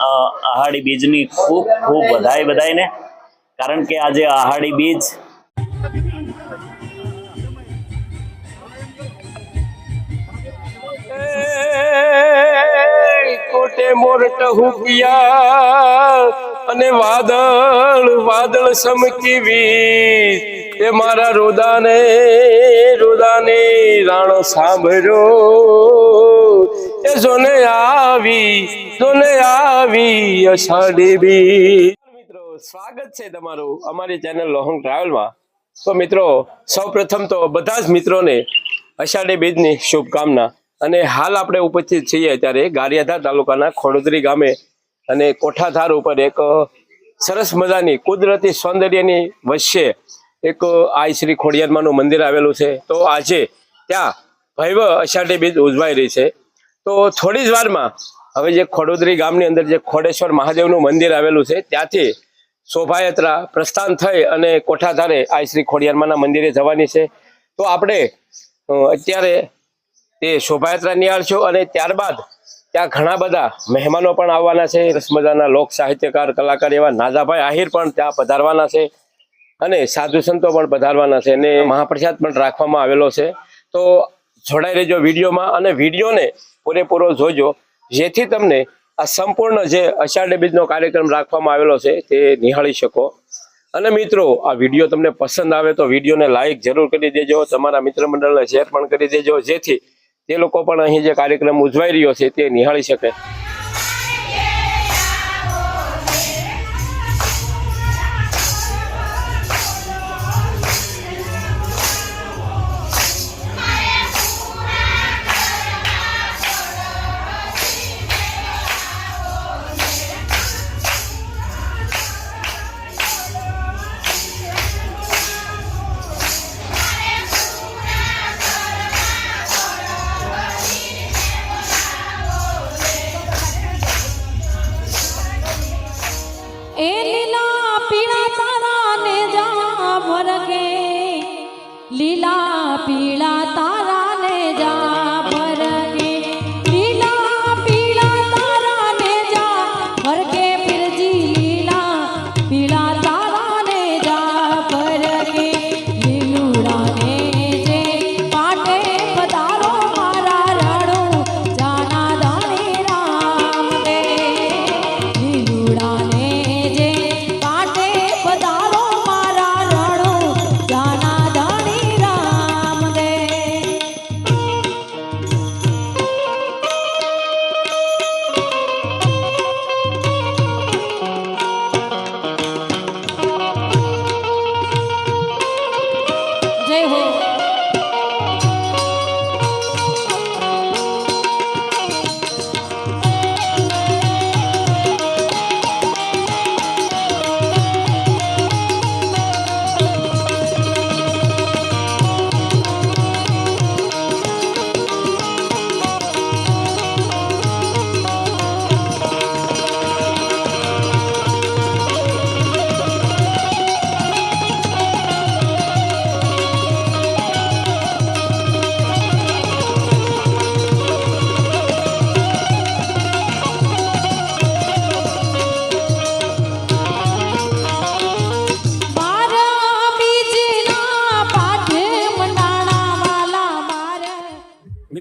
અ, આહાડી બીજની ખૂબ ખૂબ વધાય બધાને કારણ કે આજે આહાડી બીજ કોટે મોરટ હુકિયા અને વાદળ વાદળ સમકીવી એ મારા રોદાને રોદાને રાણો સાંભળ્યો. એ જોને આવી જોને આવી, અષાઢી બી મિત્રો, સ્વાગત છે તમારું અમારી ચેનલ લોહંગ ટ્રાવેલમાં. તો મિત્રો, સૌપ્રથમ તો બધા જ મિત્રોને અષાઢી બીજની શુભકામના. અને હાલ આપણે ઉપસ્થિત છીએ અત્યારે ગારિયાધાર તાલુકાના ખોડોદરી ગામે અને કોઠાધાર ઉપર એક સરસ મજાની કુદરતી સૌંદર્યની વચ્ચે એક આ શ્રી ખોડિયારમાંનું મંદિર આવેલું છે. તો આજે ત્યાં ભૈવ અષાઢી બીજ ઉજવાઈ રહી છે. તો થોડી જ વારમાં હવે જે ખોડોદરી ગામની અંદર જે ખોડેશ્વર મહાદેવનું મંદિર આવેલું છે, ત્યાંથી શોભાયાત્રા પ્રસ્થાન થઈ અને કોઠાધારે આઈ શ્રી ખોડિયારમાના મંદિરે જવાની છે. તો આપણે અત્યારે તે શોભાયાત્રા નિહાળશું અને ત્યારબાદ ત્યાં ઘણા બધા મહેમાનો પણ આવવાના છે. રસમજાના લોક સાહિત્યકાર, કલાકાર એવા નાદાભાઈ આહિર પણ ત્યાં પધારવાના છે અને સાધુ સંતો પણ પધારવાના છે અને મહાપ્રસાદ પણ રાખવામાં આવેલો છે. તો જોડાઈ રહેજો વિડીયોમાં અને વિડીયોને પૂરેપૂરો જોજો, જેથી તમને આ સંપૂર્ણ જે અષાઢી બીજનો કાર્યક્રમ રાખવામાં આવેલો છે તે નિહાળી શકો. અને મિત્રો, આ વીડિયો તમને પસંદ આવે તો વિડીયોને લાઇક જરૂર કરી દેજો, તમારા મિત્ર મંડળને શેર પણ કરી દેજો, જેથી તે લોકો પણ અહીં જે કાર્યક્રમ ઉજવાઈ રહ્યો છે તે નિહાળી શકે.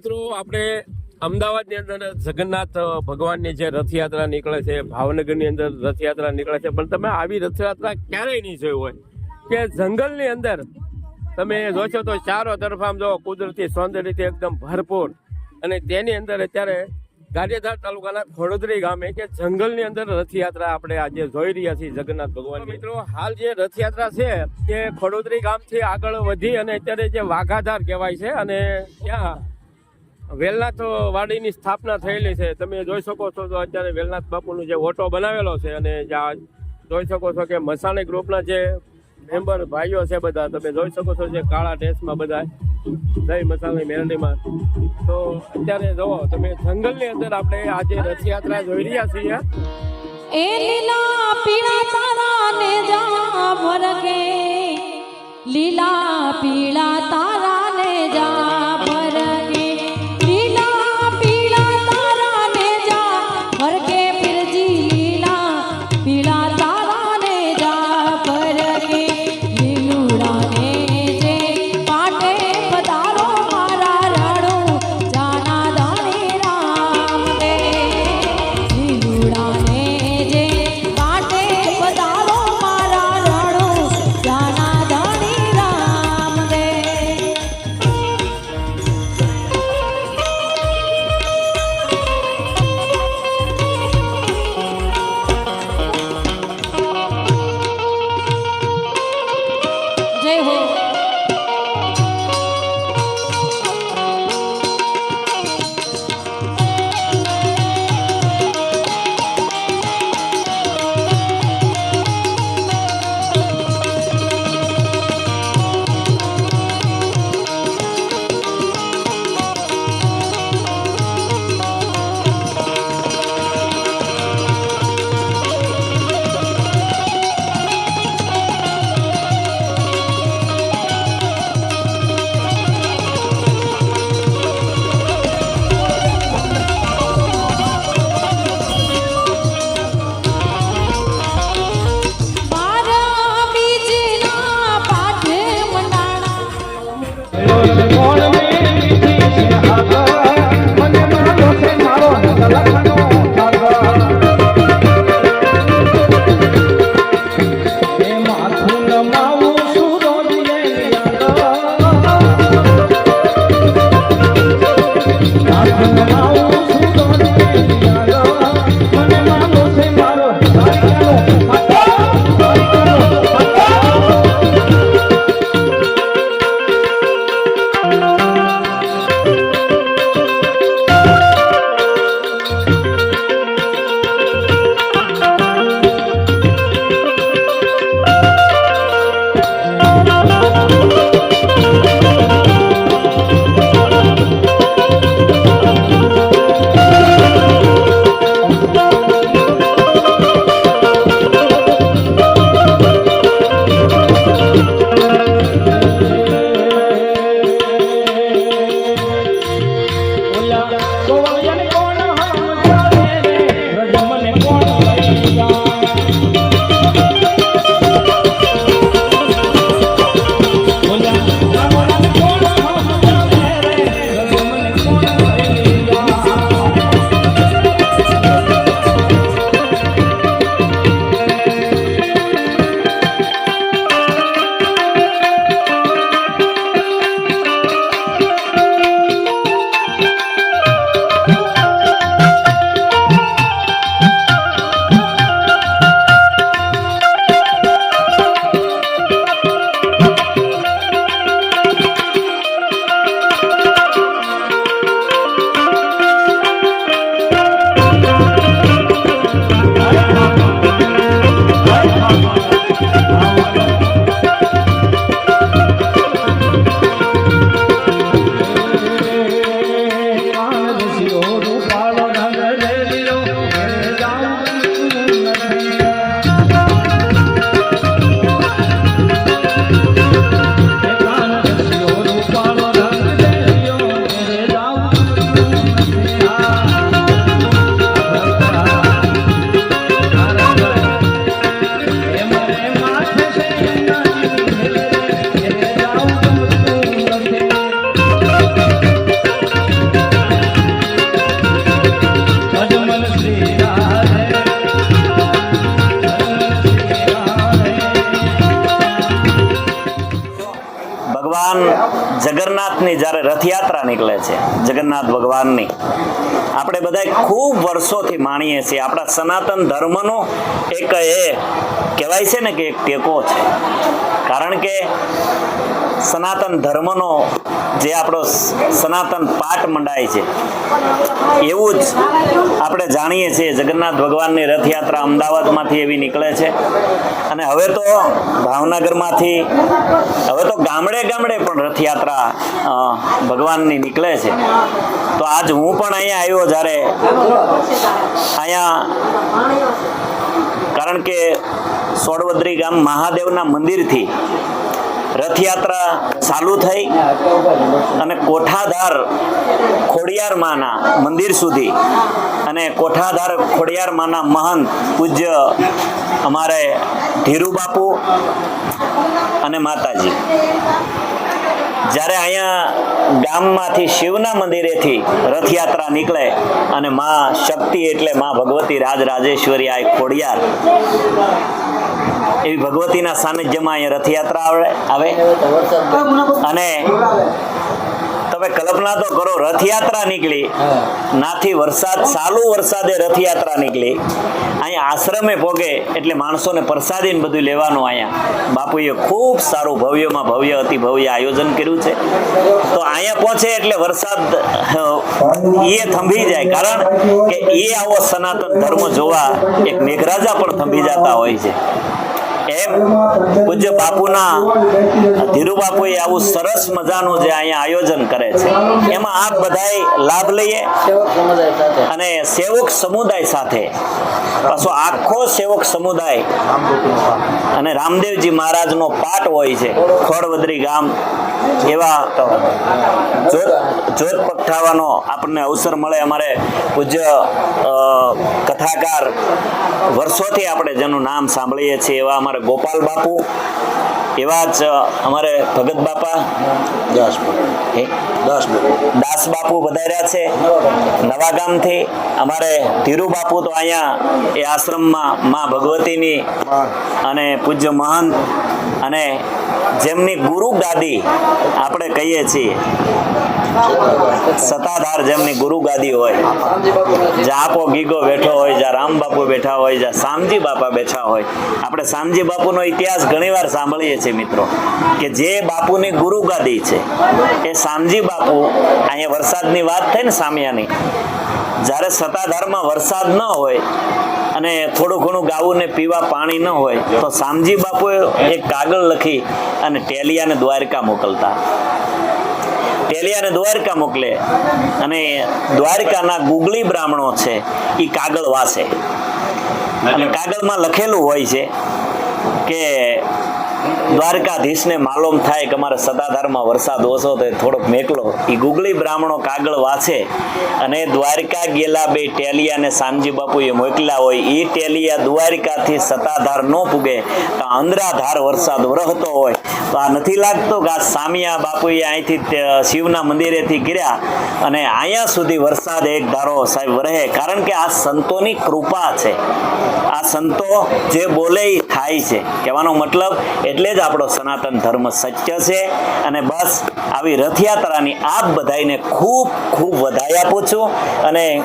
મિત્રો, આપણે અમદાવાદની અંદર જગન્નાથ ભગવાનની જે રથયાત્રા નીકળે છે, ભાવનગરની અંદર રથયાત્રા નીકળે છે, પણ તમે આવી રથયાત્રા ક્યારેય નહીં જોઈ હોય. કે જંગલની અંદર તમે જોશો તો ચારો તરફ આમ જો કુદરતી સૌંદર્યથી એકદમ ભરપૂર. અને તેની અંદર અત્યારે ગાંધીધાર તાલુકાના ખોડોદરી ગામે કે જંગલની અંદર રથયાત્રા આપણે આજે જોઈ રહ્યા છીએ જગન્નાથ ભગવાન મિત્રો, હાલ જે રથયાત્રા છે તે ખોડોદરી ગામથી આગળ વધી અને અત્યારે જે વાઘાધાર કહેવાય છે અને ત્યાં વેલનાથ વાડીની સ્થાપના થયેલી છે. તમે જોઈ શકો છો તો અત્યારે વેલનાથ બાપુનો જે ઓટો બનાવેલો છે અને જોઈ શકો છો કે મસાણી ગ્રુપના જે મેમ્બર ભાઈઓ છે બધા, તમે જોઈ શકો છો જે કાળા ડ્રેસમાં બધા દહીં મસાણી મેરડીમાં. તો અત્યારે જુઓ, તમે જંગલની અંદર આપણે આજે રથયાત્રા જોઈ રહ્યા છીએ. લીલા પીળા તારા ને જા જ્યારે રથયાત્રા નીકળે છે જગન્નાથ ભગવાનની. આપણે બધા ખૂબ વર્ષોથી માણીએ છીએ. આપણા સનાતન ધર્મનો એક એ કહેવાય છે ને કે એક ટેકો છે. કારણ કે સનાતન ધર્મનો જે આપણો સનાતન પાઠ મંડાય છે, એવું જ આપણે જાણીએ છીએ. જગન્નાથ ભગવાનની રથયાત્રા અમદાવાદમાંથી એવી નીકળે છે. અને હવે તો ભાવનગરમાંથી, હવે તો ગામડે ગામડે પણ રથયાત્રા ભગવાનની નીકળે છે. તો આજ હું પણ અહીંયા આવ્યો જ્યારે અહીંયા કારણ કે સોડવદ્રી ગામ મહાદેવના મંદિરથી રથયાત્રા ચાલુ થઈ અને કોઠાધાર ખોડિયાર માના મંદિર સુધી અને કોઠાધાર ખોડિયાર માના મહંત પૂજ્ય અમારે ધીરુ બાપુ અને માતાજી. જ્યારે અહીંયા ગામમાંથી શિવના મંદિરેથી રથયાત્રા નીકળે અને મા શક્તિ એટલે મા ભગવતી રાજ રાજેશ્વરી આ ખોડિયાર, એવી ભગવતીના સાનિધ્યમાં અહીંયા રથયાત્રા આવે. અને તમે કલ્પના તો કરો રથયાત્રા નીકળી. નાથી વરસાદ ચાલુ વરસાદે રથયાત્રા નીકળી. અહીંયા આશ્રમે ભોગે એટલે માણસોને પ્રસાદીને બધું લેવાનું અહીંયા. બાપુએ ખૂબ સારું ભવ્યમાં ભવ્ય અતિ ભવ્ય આયોજન કર્યું છે. તો અહીંયા પહોંચે એટલે વરસાદ એ થંભી જાય. કારણ કે એ આવો સનાતન ધર્મ જોવા એક મેઘરાજા પણ થંભી જતા હોય છે. પૂજ્ય બાપુના ધીરુ બાપુએ આવું સરસ મજાનું જે અહીંયા આયોજન કરે છે. એમાં આપ બધા લાભ લઈએ અને સેવક સમુદાય સાથે, પાછો આખો સેવક સમુદાય અને રામદેવજી મહારાજનો પાઠ હોય છે, ખોડવદરી ગામ એવા જોત જોત પગઠાવાનો આપણને અવસર મળે અમારે પૂજ્ય કથાકાર. વર્ષોથી આપણે જેનું નામ સાંભળીએ છીએ એવા અમારે ગોપાલ બાપુ એવા જ અમારે ભગત બાપા? દાસ બાપુ. વધાર્યા છે. નવા ગામથી અમારે ધીરુ બાપુ તો અહીંયા એ આશ્રમમાં મા ભગવતીની અને પૂજ્ય મહંત અને જેમની ગુરુ ગાદી આપણે કહીએ છીએ, સત્તાધાર જેમની ગુરુ ગાદી હોય, જ્યાં આપો ગીગો બેઠો હોય, જ્યાં રામ બાપુ બેઠા હોય, જ્યાં શામજી બાપા બેઠા હોય, આપણે શામજી બાપુનો ઇતિહાસ ઘણીવાર સાંભળીએ છીએ મિત્રો, કે જે બાપુની ગુરુ ગાદી છે, એ શામજી બાપુ અહીંયા વરસાદની વાત થઈ ને સામિયાની, જ્યારે સત્તાધારમાં વરસાદ ન હોય અને થોડું ઘણું ગાવું ને પીવા પાણી ન હોય તો સામજી બાપુએ એક કાગળ લખી અને ટેલિયાને દ્વારકા મોકલતા. ટેલિયાને દ્વારકા મોકલે અને દ્વારકાના ગુગલી બ્રાહ્મણો છે એ કાગળ વાસે અને કાગળમાં લખેલું હોય છે કે દ્વારકાધીશને માલુમ થાય કે અમારે સત્તાધારમાં વરસાદ ઓછો તો થોડોક મેકલો. એ ગુગલી બ્રાહ્મણો કાગળ વાંચે અને દ્વારકા ગેલા બે ટેલિયાને સામજી બાપુએ મોકલ્યા હોય એ ટેલિયા દ્વારકાથી સત્તાધાર ન પૂગે, તો અંદરાધાર વરસાદ વરહતો હોય. તો આ નથી લાગતો કે આ સામિયા બાપુએ અહીંથી શિવના મંદિરેથી કર્યા અને અહીંયા સુધી વરસાદ એક ધારો સાહેબ રહે કારણ કે આ સંતોની કૃપા છે. આ સંતો જે બોલે એ થાય છે. કહેવાનો મતલબ એટલે જ આપણો સનાતન ધર્મ સત્ય છે અને બસ આવી રથયાત્રાની આપ બધાને ખૂબ ખૂબ વધાઈ આપું છું. અને